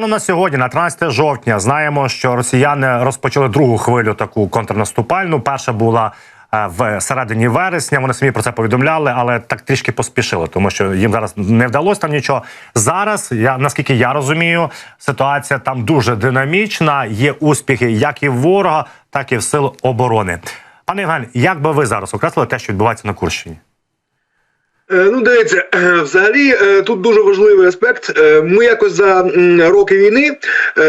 Станом на сьогодні, на 13 жовтня, знаємо, що росіяни розпочали другу хвилю таку контрнаступальну. Перша була е, в середині вересня. Вони самі про це повідомляли, але так трішки поспішили, тому що їм зараз не вдалося там нічого. Зараз я наскільки я розумію, ситуація там дуже динамічна. Є успіхи як і ворога, так і в сил оборони. Пане Євген, як би ви зараз окреслили те, що відбувається на Курщині? Е, Ну, дивіться, взагалі е, тут дуже важливий аспект. Е, Ми якось за роки війни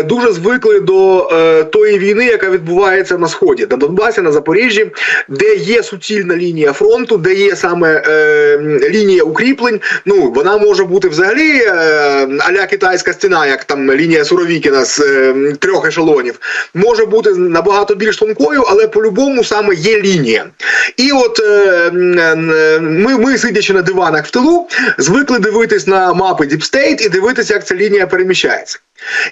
дуже звикли до тої війни, яка відбувається на сході, на Донбасі, на Запоріжжі, де є суцільна лінія фронту, де є саме лінія укріплень. Ну вона може бути взагалі аля китайська стіна, як там лінія Суровікіна з трьох ешелонів, може бути набагато більш тонкою, але по-любому саме є лінія. І от ми, ми сидячи на диванах в тилу, звикли дивитись на мапи State і дивитися, як ця лінія переміщається.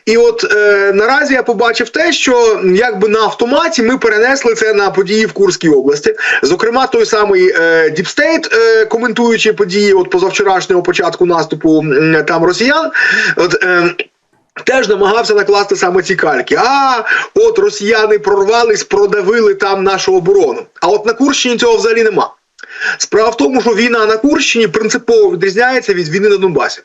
І от е, наразі я побачив те, що якби на автоматі ми перенесли це на події в Курській області. Зокрема, той самий е, State, е, коментуючи події от позавчорашнього початку наступу м, там росіян. От, е, Теж намагався накласти саме ці кальки. А от росіяни прорвались, продавили там нашу оборону. А от на Курщині цього взагалі нема. Справа в тому, що війна на Курщині принципово відрізняється від війни на Донбасі.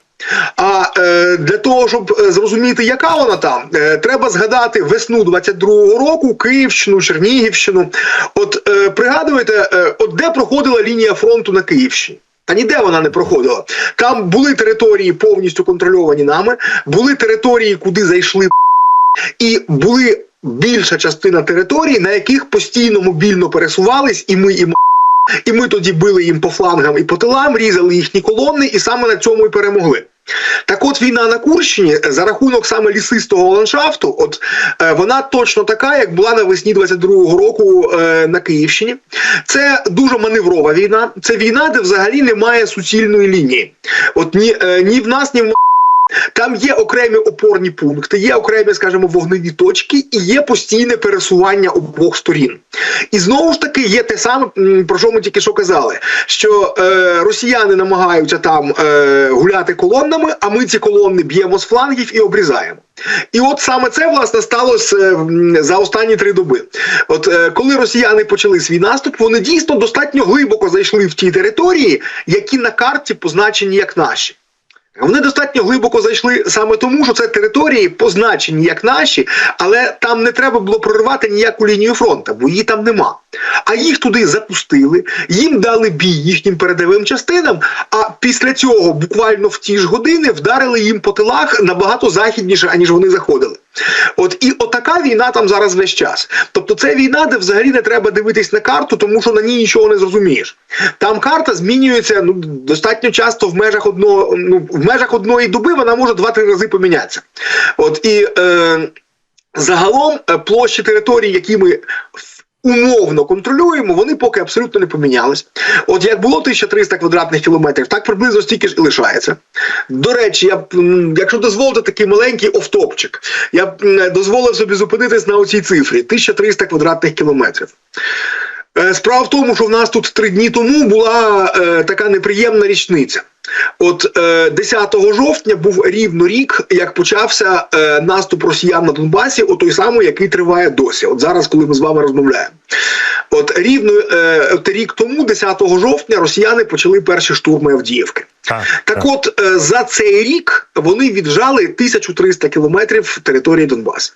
А е, для того, щоб е, зрозуміти, яка вона там, е, треба згадати весну 22-го року, Київщину, Чернігівщину. От е, пригадуєте, е, от де проходила лінія фронту на Київщині? Та ніде вона не проходила. Там були території повністю контрольовані нами, були території, куди зайшли і були більша частина територій, на яких постійно мобільно пересувались, і ми і і ми тоді били їм по флангам і по тилам, різали їхні колони, і саме на цьому і перемогли. Так от війна на Курщині е, за рахунок саме лісистого ландшафту, от е, вона точно така, як була навесні 22-го року е, на Київщині. Це дуже маневрова війна. Це війна, де взагалі немає суцільної лінії. От ні, е, ні в нас, ні в там є окремі опорні пункти, є окремі, скажімо, вогневі точки, і є постійне пересування обох сторін. І знову ж таки є те саме, про що ми тільки що казали, що е, росіяни намагаються там е, гуляти колоннами, а ми ці колони б'ємо з флангів і обрізаємо. І от саме це власне сталося е, за останні три доби. От е, коли росіяни почали свій наступ, вони дійсно достатньо глибоко зайшли в ті території, які на карті позначені як наші. Вони достатньо глибоко зайшли саме тому, що це території позначені як наші, але там не треба було проривати ніяку лінію фронту, бо її там нема. А їх туди запустили, їм дали бій їхнім передовим частинам. А після цього, буквально в ті ж години, вдарили їм по тилах набагато західніше, аніж вони заходили. От і отака війна там зараз весь час. Тобто це війна, де взагалі не треба дивитись на карту, тому що на ній нічого не зрозумієш. Там карта змінюється ну достатньо часто в межах одного, ну в межах одної доби вона може два-три рази помінятися. От і е, загалом е, площі територій, які ми умовно контролюємо, вони поки абсолютно не помінялись. От як було 1300 квадратних кілометрів, так приблизно стільки ж і лишається. До речі, я якщо дозволите такий маленький офтопчик, я б дозволив собі зупинитись на оцій цифрі 1300 квадратних кілометрів. Е, Справа в тому, що в нас тут три дні тому була е, така неприємна річниця. От е, 10 жовтня був рівно рік, як почався е, наступ росіян на Донбасі, о той самий, який триває досі. От зараз, коли ми з вами розмовляємо. От рівно е, от рік тому, 10 жовтня, росіяни почали перші штурми Авдіївки. Так, Так от е, за цей рік вони віджали 1300 кілометрів території Донбасу.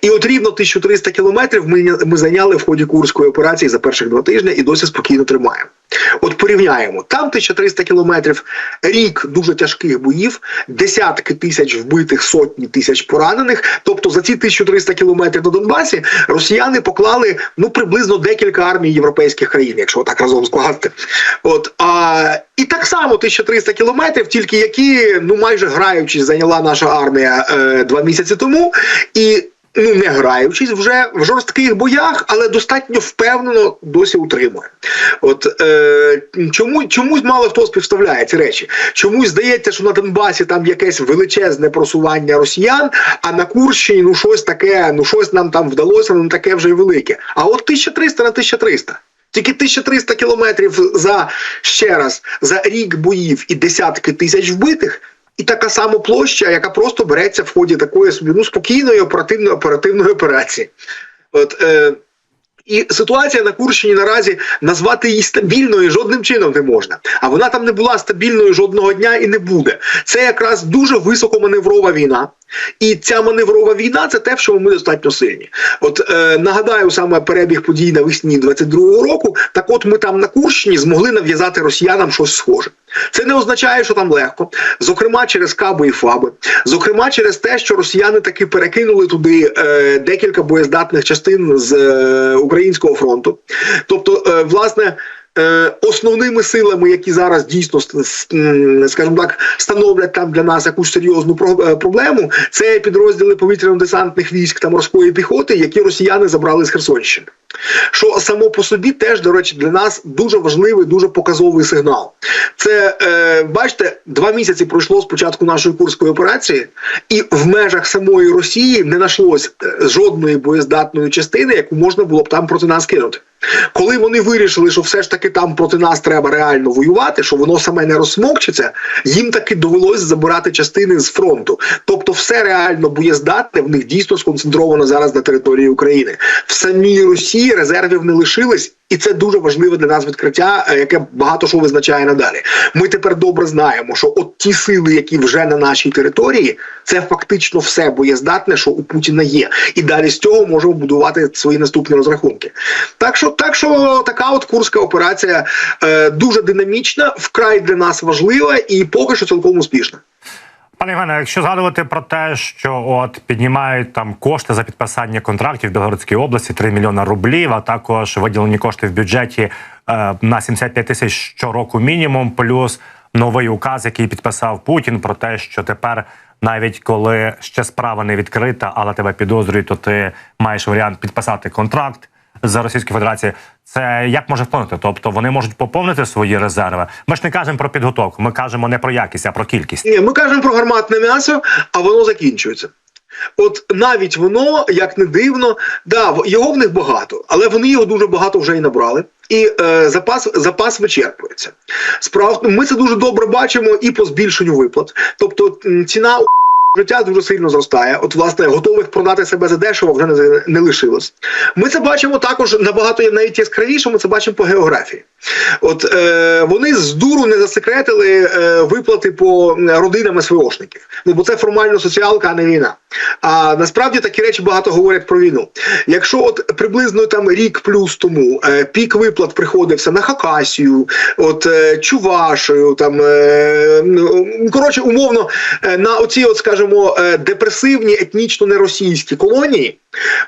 І от рівно 1300 кілометрів ми, ми зайняли в ході курської операції за перших два тижні і досі спокійно тримаємо. От порівняємо там 1300 кілометрів, рік дуже тяжких боїв, десятки тисяч вбитих, сотні тисяч поранених. Тобто за ці 1300 кілометрів на Донбасі росіяни поклали ну приблизно декілька армій європейських країн, якщо так разом скласти. От а і так само 1300 кілометрів, тільки які ну майже граючись зайняла наша армія е, два місяці тому і. Не граючись вже в жорстких боях, але достатньо впевнено досі утримує. От е, чому чомусь мало хто співставляє ці речі. Чомусь здається, що на Донбасі там якесь величезне просування росіян, а на Курщині ну щось таке, ну щось нам там вдалося, ну таке вже й велике. А от 1300 на 1300. Тільки 1300 кілометрів за ще раз за рік боїв і десятки тисяч вбитих. І така сама площа, яка просто береться в ході такої ну, спокійної оперативної оперативної операції. От, е, і ситуація на Курщині наразі назвати її стабільною жодним чином не можна. А вона там не була стабільною жодного дня і не буде. Це якраз дуже високоманеврова війна. І ця маневрова війна це те, в чому ми достатньо сильні. От е, нагадаю саме перебіг подій навесні 22-го року. Так, от ми там на Курщині змогли нав'язати росіянам щось схоже. Це не означає, що там легко. Зокрема, через каби і фаби, зокрема, через те, що росіяни таки перекинули туди е, декілька боєздатних частин з е, українського фронту. Тобто, е, власне. Е, Основними силами, які зараз дійсно скажімо так, становлять там для нас якусь серйозну е, проблему, це підрозділи повітряно-десантних військ та морської піхоти, які росіяни забрали з Херсонщини. Що само по собі теж, до речі, для нас дуже важливий, дуже показовий сигнал. Це е, бачите, два місяці пройшло з початку нашої курської операції, і в межах самої Росії не знайшлось е, жодної боєздатної частини, яку можна було б там проти нас кинути. Коли вони вирішили, що все ж таки там проти нас треба реально воювати, що воно саме не розсмокчиться, їм таки довелось забирати частини з фронту. Тобто, все реально боєздатне в них дійсно сконцентровано зараз на території України. В самій Росії резервів не лишилось. І це дуже важливе для нас відкриття, е, яке багато що визначає надалі. Ми тепер добре знаємо, що от ті сили, які вже на нашій території, це фактично все боєздатне, що у Путіна є. І далі з цього можемо будувати свої наступні розрахунки. Так що, так що така от курська операція е, дуже динамічна, вкрай для нас важлива і поки що цілком успішна. Пане Євгене, якщо згадувати про те, що от піднімають там кошти за підписання контрактів в Білгородській області 3 мільйони рублів, а також виділені кошти в бюджеті е, на 75 тисяч щороку мінімум, плюс новий указ, який підписав Путін, про те, що тепер. Навіть коли ще справа не відкрита, але тебе підозрюють, то ти маєш варіант підписати контракт з Російською Федерацією. Це як може вплинути? Тобто вони можуть поповнити свої резерви. Ми ж не кажемо про підготовку, ми кажемо не про якість, а про кількість. Ні, ми кажемо про гарматне м'ясо, а воно закінчується. От навіть воно, як не дивно, да, його в них багато, але вони його дуже багато вже і набрали. І е, запас запас вичерпується. Справ ми це дуже добре бачимо і по збільшенню виплат. Тобто ціна життя дуже сильно зростає. От, власне, готових продати себе за дешево вже не, не лишилось. Ми це бачимо також набагато навіть яскравіше. Ми це бачимо по географії. От е, вони з дуру не засекретили е, виплати по родинам СВОшників. Ну бо це формально соціалка, а не війна. А насправді такі речі багато говорять про війну. Якщо от приблизно там рік плюс тому е, пік виплат приходився на Хакасію, от е, Чувашію, там е, ну, коротше, умовно е, на оці, от скажімо, е, депресивні етнічно неросійські колонії,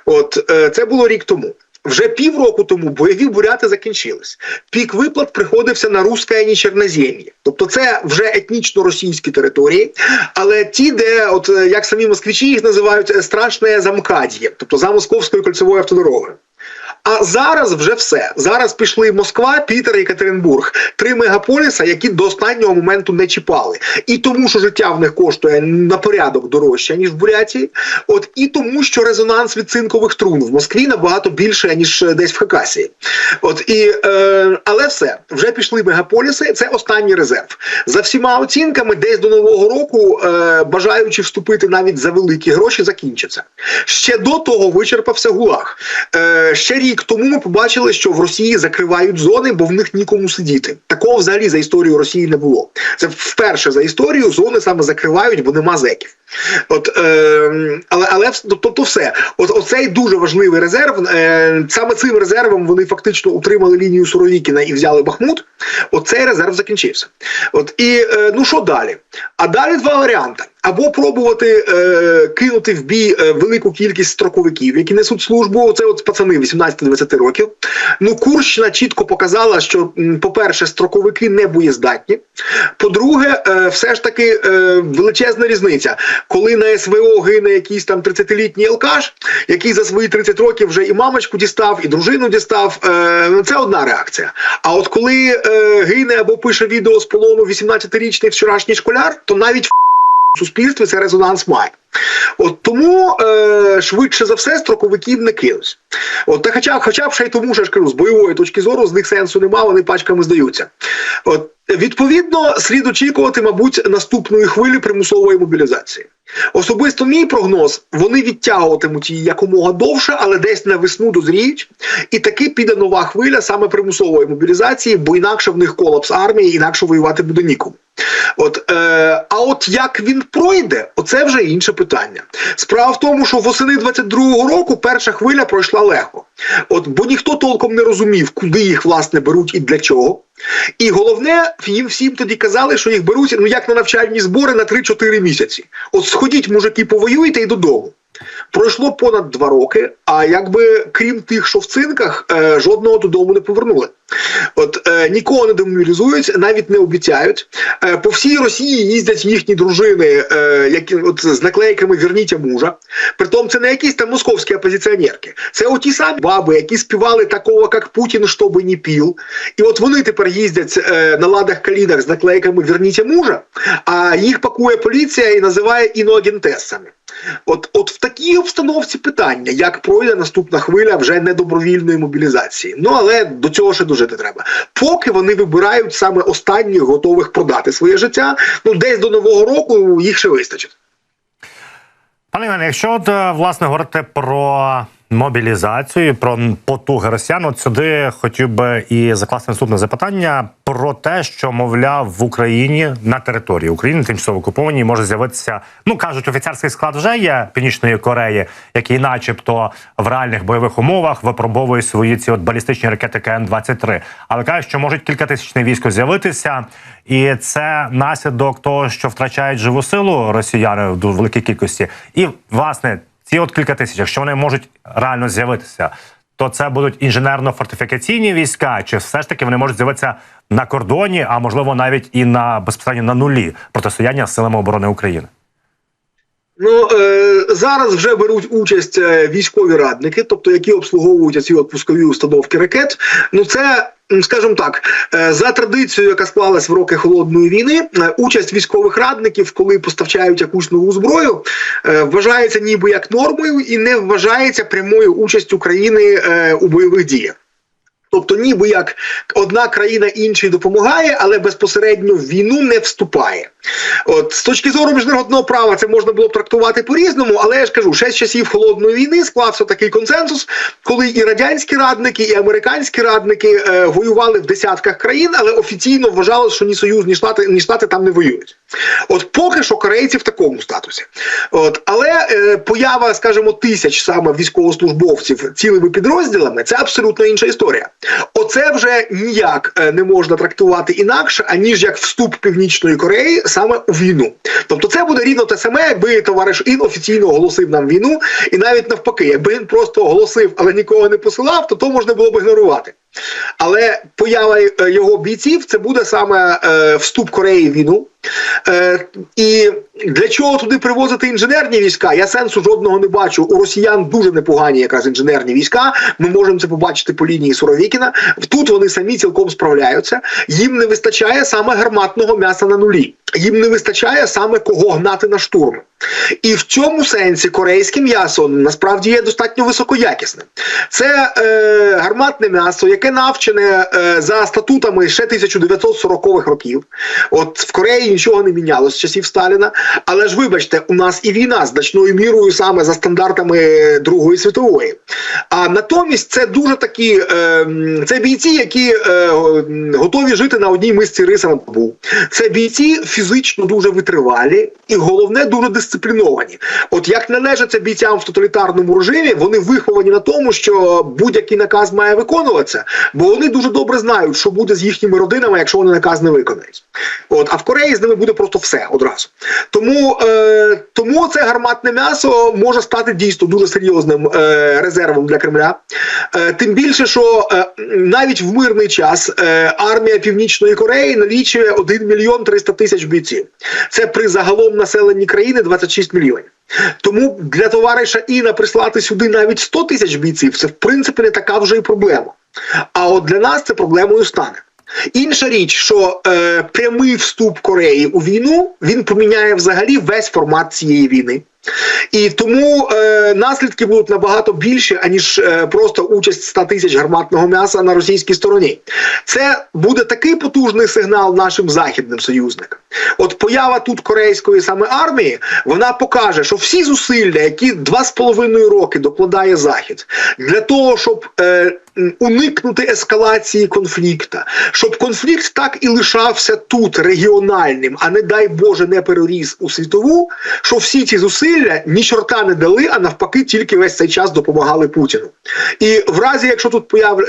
от е, це було рік тому. Вже півроку тому бойові буряти закінчились. Пік виплат приходився на Русскаєні Чернозем'ї. Тобто це вже етнічно російські території, але ті, де, от е, як самі москвичі їх називають, страшне замкад'є, тобто за московською кольцевою автодорогою. А зараз вже все. Зараз пішли Москва, Пітер, Екатеринбург. Три мегаполіса, які до останнього моменту не чіпали. І тому, що життя в них коштує на порядок дорожче, ніж в Бурятії. От і тому, що резонанс від цинкових трун в Москві набагато більше, ніж десь в Хакасії. От і е, але все вже пішли мегаполіси. Це останній резерв. За всіма оцінками, десь до нового року, е, бажаючи вступити навіть за великі гроші, закінчиться. Ще до того вичерпався гулаг. Е, ще рік тому ми побачили, що в Росії закривають зони, бо в них нікому сидіти. Такого взагалі за історію Росії не було. Це вперше за історію зони саме закривають, бо нема зеків. От, е, але але тобто все, от оцей дуже важливий резерв. Е, саме цим резервом вони фактично утримали лінію Суровікіна і взяли Бахмут. Оцей резерв закінчився. От і е, ну що далі? А далі два варіанти: або пробувати е, кинути в бій е, велику кількість строковиків, які несуть службу. Це от пацани 18-20 років. Ну, Курщина чітко показала, що, по-перше, строковики не боєздатні. По-друге, е, все ж таки е, величезна різниця, коли на СВО гине якийсь там 30-літній алкаш, який за свої 30 років вже і мамочку дістав, і дружину дістав. Е, ну, це одна реакція. А от коли е, гине або пише відео з полону 18-річний вчорашній школяр, то навіть в суспільстві це резонанс має. От тому е, швидше за все строковиків не кинуть. От, та хоча, хоча б ще й тому, що ж кажу, з бойової точки зору з них сенсу нема, вони пачками здаються. От, відповідно, слід очікувати, мабуть, наступної хвилі примусової мобілізації. Особисто мій прогноз: вони відтягуватимуть її якомога довше, але десь на весну дозріють, і таки піде нова хвиля саме примусової мобілізації, бо інакше в них колапс армії, інакше воювати буде нікому. От, е, а от як він пройде, оце вже інше питання. Справа в тому, що восени 22-го року перша хвиля пройшла легко. От, бо ніхто толком не розумів, куди їх власне беруть і для чого. І головне, їм всім тоді казали, що їх беруть ну як на навчальні збори на 3-4 місяці. От сходіть, мужики, повоюйте і додому. Пройшло понад два роки, а якби крім тих, що в цинках, е, жодного додому не повернули. От е, нікого не демобілізують, навіть не обіцяють. Е, по всій Росії їздять їхні дружини, які от з наклейками Верніть мужа. Притом це не якісь там московські опозиціонерки. Це оті самі баби, які співали такого, як Путін, щоб не піл. І от вони тепер їздять на ладах калінах з наклейками Верніть мужа, а їх пакує поліція і називає іноагентесами. От, от в такій обстановці питання, як пройде наступна хвиля вже недобровільної мобілізації. Ну але до цього ще дожити треба. Поки вони вибирають саме останніх готових продати своє життя, ну десь до нового року їх ще вистачить. Пане Іване, якщо от е, власне говорити про мобілізацію, про потуги росіян, от сюди хотів би і закласти наступне запитання про те, що мовляв в Україні на території України тимчасово окупованій може з'явитися. Ну кажуть, офіцерський склад вже є Північної Кореї, який, начебто, в реальних бойових умовах випробовує свої ці от балістичні ракети КН-23. Але кажуть, що можуть кількатисячне військо з'явитися, і це наслідок того, що втрачають живу силу росіяни в великій кількості, і власне. Ці от кілька тисяч, якщо вони можуть реально з'явитися, то це будуть інженерно-фортифікаційні війська, чи все ж таки вони можуть з'явитися на кордоні, а можливо навіть і на безпосередньо на нулі протистояння з силами оборони України. Ну е, зараз вже беруть участь е, військові радники, тобто які обслуговують ці от пускові установки ракет. Ну це. Скажімо так, е, за традицією, яка склалась в роки холодної війни, е, участь військових радників, коли поставчають якусь нову зброю, е, вважається ніби як нормою і не вважається прямою участю країни у бойових діях. Тобто, ніби як одна країна іншій допомагає, але безпосередньо в війну не вступає. От з точки зору міжнародного права це можна було б трактувати по-різному, але я ж кажу, ще з часів холодної війни склався такий консенсус, коли і радянські радники, і американські радники е, воювали в десятках країн, але офіційно вважалось, що ні Союз, ні Штати, ні Штати там не воюють. От поки що корейці в такому статусі. От, але е, поява, скажімо, тисяч саме військовослужбовців цілими підрозділами це абсолютно інша історія. Оце вже ніяк е, не можна трактувати інакше, аніж як вступ Північної Кореї саме у війну. Тобто, це буде рівно те саме, якби товариш Ін офіційно оголосив нам війну, і навіть навпаки, якби він просто оголосив, але нікого не посилав, то то можна було б ігнорувати. Але поява е, його бійців це буде саме е, вступ Кореї в війну. Е, і для чого туди привозити інженерні війська? Я сенсу жодного не бачу. У росіян дуже непогані якраз інженерні війська. Ми можемо це побачити по лінії Суровікіна. Тут вони самі цілком справляються. Їм не вистачає саме гарматного м'яса на нулі. Їм не вистачає саме кого гнати на штурм. І в цьому сенсі корейське м'ясо насправді є достатньо високоякісним. Це е, гарматне м'ясо, яке навчене е, за статутами ще 1940-х років. От в Кореї нічого не мінялося з часів Сталіна. Але ж вибачте, у нас і війна значною мірою саме за стандартами Другої світової. А натомість це дуже такі е, це бійці, які е, готові жити на одній мисці риса на табу. Це бійці фізично дуже витривалі і головне дуже дисципліновані. От як належиться бійцям в тоталітарному режимі, вони виховані на тому, що будь-який наказ має виконуватися, бо вони дуже добре знають, що буде з їхніми родинами, якщо вони наказ не виконають. От а в Кореї з ними буде просто все одразу. Тому е, тому це гарматне м'ясо може стати дійсно дуже серйозним е, резервом для Кремля. Е, тим більше, що е, навіть в мирний час е, армія Північної Кореї налічує 1 мільйон 300 тисяч бійців. Це при загалом населенні країни 26 мільйонів. Тому для товариша Іна прислати сюди навіть 100 тисяч бійців це в принципі не така вже і проблема. А от для нас це проблемою стане. Інша річ, що е, прямий вступ Кореї у війну він поміняє взагалі весь формат цієї війни. І тому е, наслідки будуть набагато більші, аніж е, просто участь 100 тисяч гарматного м'яса на російській стороні. Це буде такий потужний сигнал нашим західним союзникам. От поява тут корейської саме армії, вона покаже, що всі зусилля, які два з половиною роки докладає Захід, для того, щоб е, уникнути ескалації конфлікту, щоб конфлікт так і лишався тут регіональним, а не дай Боже не переріс у світову, що всі ці зусилля ні чорта не дали, а навпаки, тільки весь цей час допомагали Путіну. І в разі, якщо тут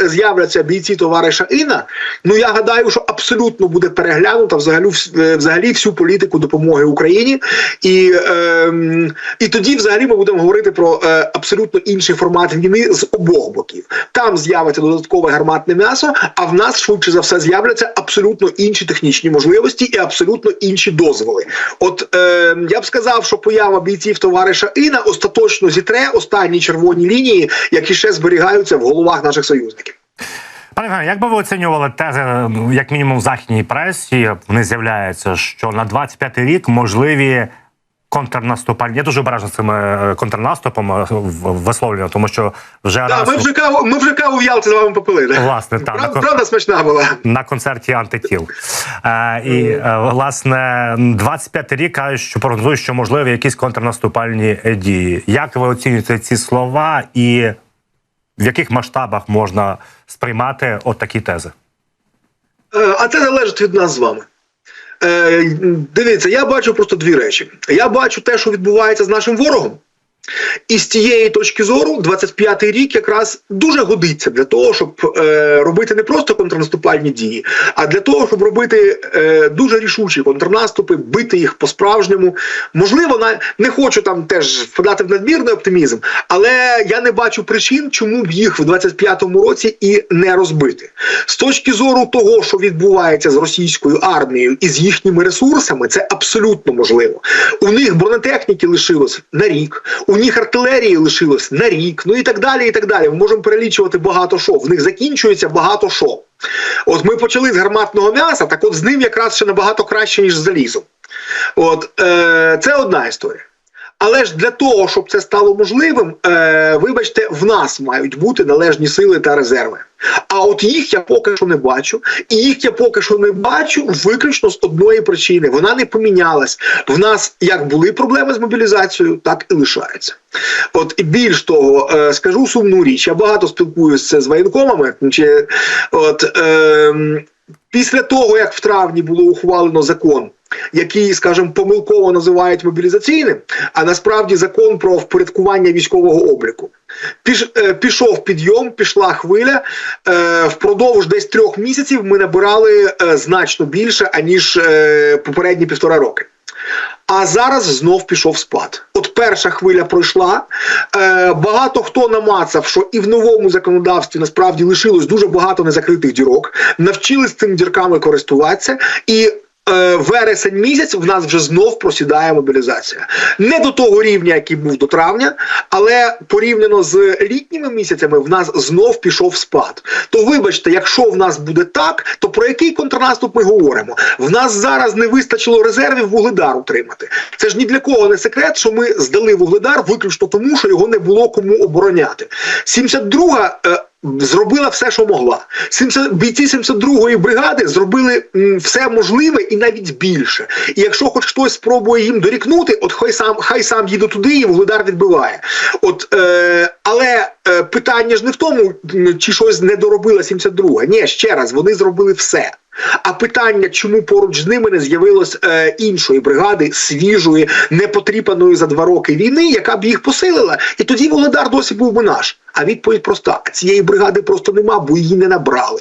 з'являться бійці товариша Іна, ну я гадаю, що абсолютно буде переглянута взагалі, е, взагалі всю політику допомоги Україні, і, ем, і тоді взагалі ми будемо говорити про е, абсолютно інший формат війни з обох боків. Там з'явиться додаткове гарматне м'ясо, а в нас швидше за все з'являться абсолютно інші технічні можливості і абсолютно інші дозволи. От е, я б сказав, що поява бійців товариша Іна остаточно зітре останні червоні лінії, які ще зберігаються в головах наших союзників. Пане Євгене, як би ви оцінювали тези, ну, як мінімум в західній пресі, вони з'являються, що на 25-й рік можливі контрнаступальні. Я дуже обережно з цим е, контрнаступом е, висловлюю, тому що вже Так, раз ми вже каву, ми вже каву в Ялті з вами попили. да? Власне, так. Правда, На- правда смачна була. на концерті антитіл. Е, і е, власне 25-й рік кажуть, що прогнозують, що можливі якісь контрнаступальні е, дії. Як ви оцінюєте ці слова, і в яких масштабах можна сприймати от такі тези? Е, А це залежить від нас з вами. Е, Дивіться, я бачу просто дві речі. Я бачу те, що відбувається з нашим ворогом. І з тієї точки зору, 25-й рік якраз дуже годиться для того, щоб е, робити не просто контрнаступальні дії, а для того, щоб робити е, дуже рішучі контрнаступи, бити їх по-справжньому. Можливо, на не хочу там теж впадати в надмірний оптимізм, але я не бачу причин, чому б їх в 25-му році і не розбити. З точки зору того, що відбувається з російською армією і з їхніми ресурсами, це абсолютно можливо. У них бронетехніки лишилось на рік, у них артилерії лишилось на рік, ну і так далі. І так далі. Ми можемо перелічувати багато що. В них закінчується багато що. От ми почали з гарматного м'яса, так от з ним якраз ще набагато краще, ніж з залізом. От е, це одна історія. Але ж для того, щоб це стало можливим, е, вибачте, в нас мають бути належні сили та резерви. А от їх я поки що не бачу, і їх я поки що не бачу виключно з одної причини: вона не помінялась. В нас як були проблеми з мобілізацією, так і лишаються. От і більш того, е, скажу сумну річ. Я багато спілкуюся з воєнкомами. Чи от е, після того, як в травні було ухвалено закон який, скажімо, помилково називають мобілізаційним, а насправді закон про впорядкування військового обліку. Піш, е, пішов підйом, пішла хвиля. Е, впродовж десь трьох місяців ми набирали е, значно більше, аніж попередні півтора роки. А зараз знов пішов спад. От перша хвиля пройшла. Е, багато хто намацав, що і в новому законодавстві насправді лишилось дуже багато незакритих дірок, навчились цим дірками користуватися і. Е, Вересень місяць в нас вже знов просідає мобілізація. Не до того рівня, який був до травня, але порівняно з літніми місяцями в нас знов пішов спад. То вибачте, якщо в нас буде так, то про який контрнаступ ми говоримо? В нас зараз не вистачило резервів вугледар утримати. Це ж ні для кого не секрет, що ми здали вугледар виключно тому, що його не було кому обороняти. 72-га е, зробила все, що могла. 70, бійці 72-ї бригади зробили м, все можливе і навіть більше. І якщо хоч хтось спробує їм дорікнути, от хай сам хай сам їде туди, і вугледар відбиває. От, е, але е, питання ж не в тому, чи щось не доробила 72-га. Ні, ще раз, вони зробили все. А питання, чому поруч з ними не з'явилось е, іншої бригади, свіжої, непотріпаної за два роки війни, яка б їх посилила, і тоді Володар досі був би наш. А відповідь проста: цієї бригади просто нема, бо її не набрали.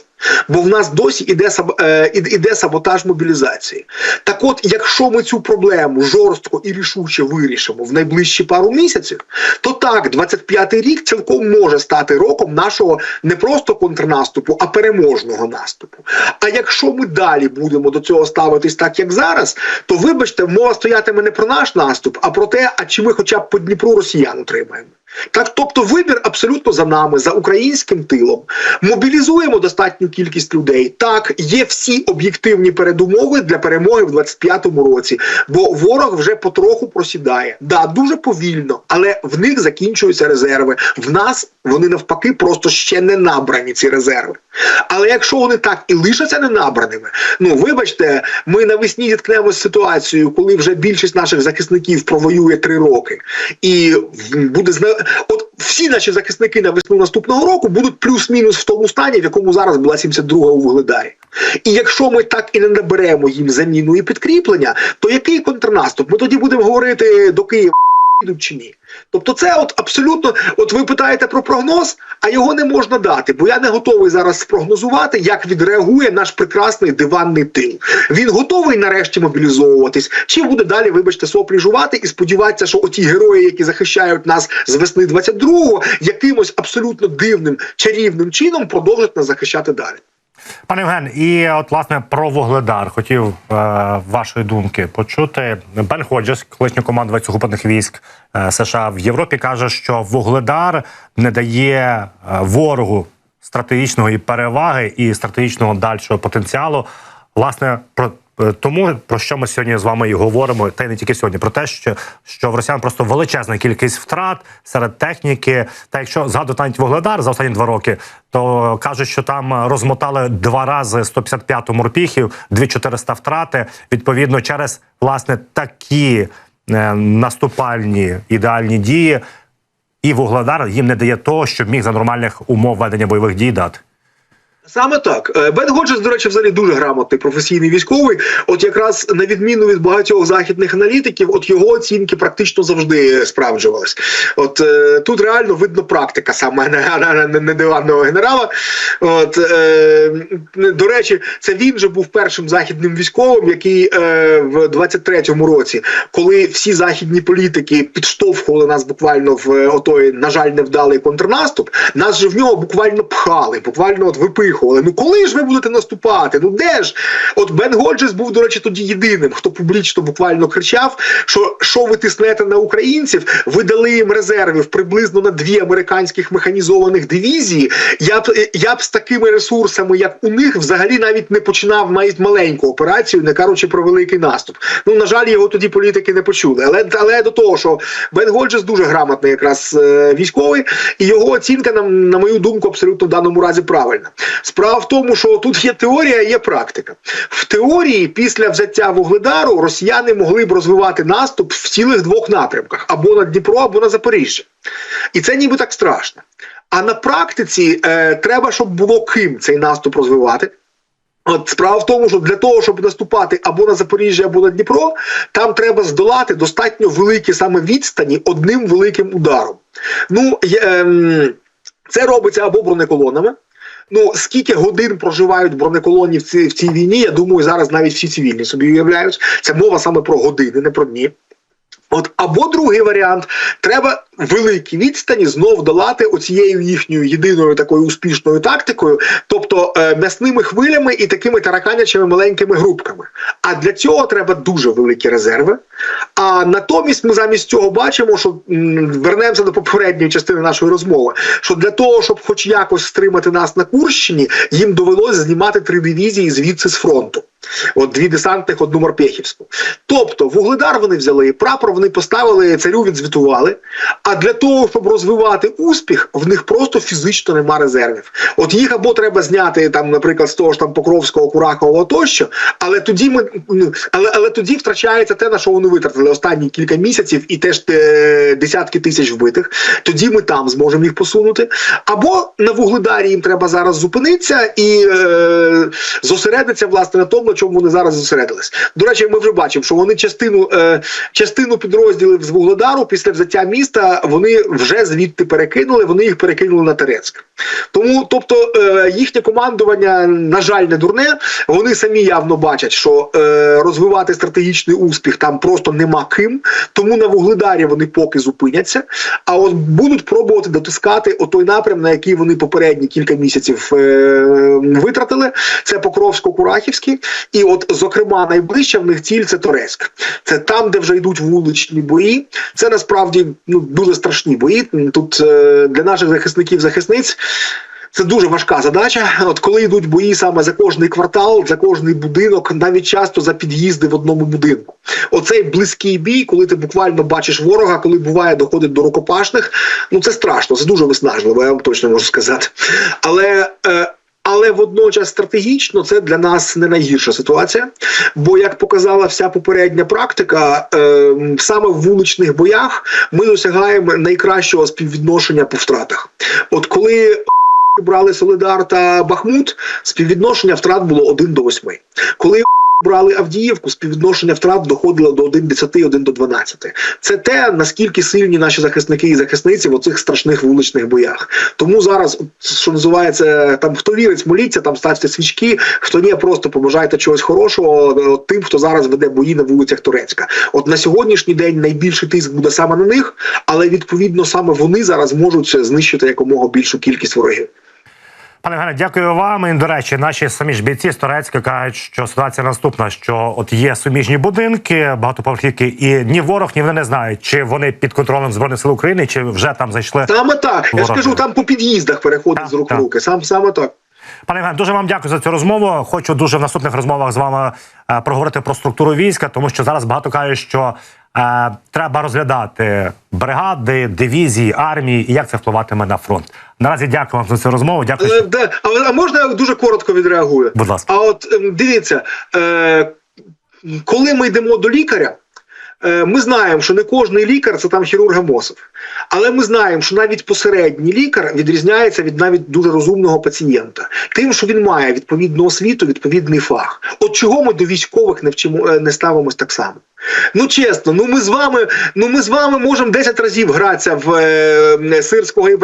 Бо в нас досі іде е, іде саботаж мобілізації. Так, от, якщо ми цю проблему жорстко і рішуче вирішимо в найближчі пару місяців, то так, 25-й рік цілком може стати роком нашого не просто контрнаступу, а переможного наступу. А якщо ми далі будемо до цього ставитись так, як зараз, то вибачте, мова стоятиме не про наш наступ, а про те, а чи ми хоча б по Дніпру росіян утримаємо. Так, тобто вибір абсолютно за нами, за українським тилом. Мобілізуємо достатню кількість людей. Так, є всі об'єктивні передумови для перемоги в 25-му році, бо ворог вже потроху просідає. Да, дуже повільно, але в них закінчуються резерви. В нас вони навпаки просто ще не набрані ці резерви. Але якщо вони так і лишаться не набраними, ну вибачте, ми навесні зіткнемося з ситуацією, коли вже більшість наших захисників провоює три роки, і буде. От всі наші захисники на весну наступного року будуть плюс-мінус в тому стані, в якому зараз була 72-га у Вугледарі. І якщо ми так і не наберемо їм заміну і підкріплення, то який контрнаступ? Ми тоді будемо говорити до Києва. Чи ні, тобто це от абсолютно, от ви питаєте про прогноз, а його не можна дати, бо я не готовий зараз спрогнозувати, як відреагує наш прекрасний диванний тил. Він готовий нарешті мобілізовуватись, чи буде далі, вибачте, соплі жувати і сподіватися, що оті герої, які захищають нас з весни 22-го, якимось абсолютно дивним чарівним чином продовжать нас захищати далі. Пане Євген, і от власне про Вугледар хотів е, вашої думки почути. Бен Ходжес, колишній командувач сухопутних військ е, США в Європі, каже, що Вугледар не дає е, ворогу стратегічної переваги і стратегічного дальшого потенціалу. Власне, про тому про що ми сьогодні з вами і говоримо, та й не тільки сьогодні, про те, що, що в росіян просто величезна кількість втрат серед техніки. Та якщо згадувати навіть Вугледар за останні два роки, то кажуть, що там розмотали два рази 155 морпіхів, 2400 втрати. Відповідно, через власне такі е, наступальні ідеальні дії, і Вугледар їм не дає того, що міг за нормальних умов ведення бойових дій дати. Саме так Е, Бен Годжес, до речі, взагалі дуже грамотний професійний військовий. От якраз на відміну від багатьох західних аналітиків, от його оцінки практично завжди справджувались. От е, тут реально видно практика саме не, не, не, диванного генерала. От е, до речі, це він же був першим західним військовим, який е, в 23-му році, коли всі західні політики підштовхували нас буквально в е, отой, на жаль, невдалий контрнаступ, нас же в нього буквально пхали, буквально от випихували. Ну коли ж ви будете наступати? Ну де ж? От Бен Годжес був, до речі, тоді єдиним, хто публічно буквально кричав, що що ви тиснете на українців, ви дали їм резервів приблизно на дві американських механізованих дивізії. Я б я б з такими ресурсами, як у них, взагалі навіть не починав навіть маленьку операцію, не кажучи про великий наступ. Ну на жаль, його тоді політики не почули. Але але до того, що Бен Годжес дуже грамотний, якраз е, військовий, і його оцінка на, на мою думку абсолютно в даному разі правильна. Справа в тому, що тут є теорія, є практика. В теорії, після взяття Вугледару, росіяни могли б розвивати наступ в цілих двох напрямках: або на Дніпро, або на Запоріжжя. І це ніби так страшно. А на практиці е, треба, щоб було ким цей наступ розвивати. От справа в тому, що для того, щоб наступати або на Запоріжжя, або на Дніпро, там треба здолати достатньо великі саме відстані одним великим ударом. Ну, є, ем, це робиться або бронеколонами. Ну, скільки годин проживають бронеколоні в цій, в цій війні, я думаю, зараз навіть всі цивільні собі уявляють. Це мова саме про години, не про дні. От або другий варіант, треба великі відстані знов долати оцією їхньою єдиною такою успішною тактикою, тобто е, м'ясними хвилями і такими тараканячими маленькими групками. А для цього треба дуже великі резерви. А натомість ми замість цього бачимо, що м, вернемося до попередньої частини нашої розмови. Що для того, щоб хоч якось стримати нас на Курщині, їм довелося знімати три дивізії звідси з фронту. От дві десантних, одну морпехівську. Тобто вугледар вони взяли, прапор вони поставили, царю відзвітували. А для того, щоб розвивати успіх, в них просто фізично нема резервів. От їх або треба зняти там, наприклад, з того ж там Покровського, Курахового тощо, але тоді ми ну, але, але тоді втрачається те, на що вони витратили останні кілька місяців, і теж е, десятки тисяч вбитих. Тоді ми там зможемо їх посунути. Або на вугледарі їм треба зараз зупинитися і е, зосередитися власне на тому, на чому вони зараз зосередились. До речі, ми вже бачимо, що вони частину е, частину підрозділів з Вугледару після взяття міста вони вже звідти перекинули. Вони їх перекинули на Терецьк. Тому, тобто, е, їхнє командування, на жаль, не дурне. Вони самі явно бачать, що е, розвивати стратегічний успіх там просто нема ким. Тому на Вугледарі вони поки зупиняться. А от будуть пробувати дотискати отой напрям, на який вони попередні кілька місяців е, витратили. Це Покровсько-Курахівський. І от, зокрема, найближча в них ціль це Торецьк. Це там, де вже йдуть вуличні бої. Це насправді ну дуже страшні бої. Тут е, для наших захисників захисниць. Це дуже важка задача. От коли йдуть бої саме за кожний квартал, за кожний будинок, навіть часто за під'їзди в одному будинку. Оцей близький бій, коли ти буквально бачиш ворога, коли буває доходить до рукопашних. Ну це страшно, це дуже виснажливо. Я вам точно можу сказати. Але е, але водночас стратегічно це для нас не найгірша ситуація. Бо як показала вся попередня практика, е, саме в вуличних боях ми досягаємо найкращого співвідношення по втратах. От коли брали Солидар та Бахмут, співвідношення втрат було 1 до 8. Коли брали Авдіївку, співвідношення втрат доходило до 1 10, 1 до 12. Це те, наскільки сильні наші захисники і захисниці в оцих страшних вуличних боях. Тому зараз, що називається, там хто вірить, моліться, там ставте свічки, хто ні, просто побажайте чогось хорошого тим, хто зараз веде бої на вулицях Турецька. От на сьогоднішній день найбільший тиск буде саме на них, але відповідно саме вони зараз можуть знищити якомога більшу кількість ворогів. Пане Євгене, дякую вам. І, до речі, наші самі ж бійці з Турецька кажуть, що ситуація наступна: що от є суміжні будинки, багатоповерхівки, і ні ворог, ні вони не знають, чи вони під контролем збройних сил України, чи вже там зайшли. Саме так. Я ж кажу, там по під'їздах переходить з рук в руки. Сам саме так. Пане Євген, дуже вам дякую за цю розмову. Хочу дуже в наступних розмовах з вами е, проговорити про структуру війська, тому що зараз багато кажуть, що треба розглядати бригади, дивізії, армії і як це впливатиме на фронт. Наразі дякую вам за цю розмову. Дякую. Е, да. а, а можна я дуже коротко відреагую? Будь ласка. А от ем, дивіться, е, коли ми йдемо до лікаря. е, Ми знаємо, що не кожний лікар це там хірург Амосов. Але ми знаємо, що навіть посередній лікар відрізняється від навіть дуже розумного пацієнта, тим, що він має відповідну освіту, відповідний фах. От чого ми до військових не вчимо е, не ставимось так само. Ну чесно, ну ми з вами, ну ми з вами можемо 10 разів гратися в е, Сирського і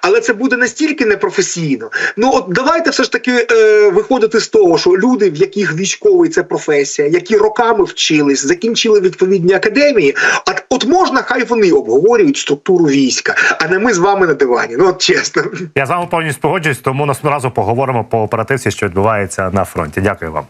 але це буде настільки непрофесійно. Ну от давайте все ж таки е, виходити з того, що люди, в яких військовий це професія, які роками вчились, закінчили відповідні академії. А от можна, хай вони обговорюють структуру війська, а не ми з вами на дивані. Ну от чесно. Я з вами повністю погоджуюсь, тому наступного разу поговоримо по оперативці, що відбувається на фронті. Дякую вам.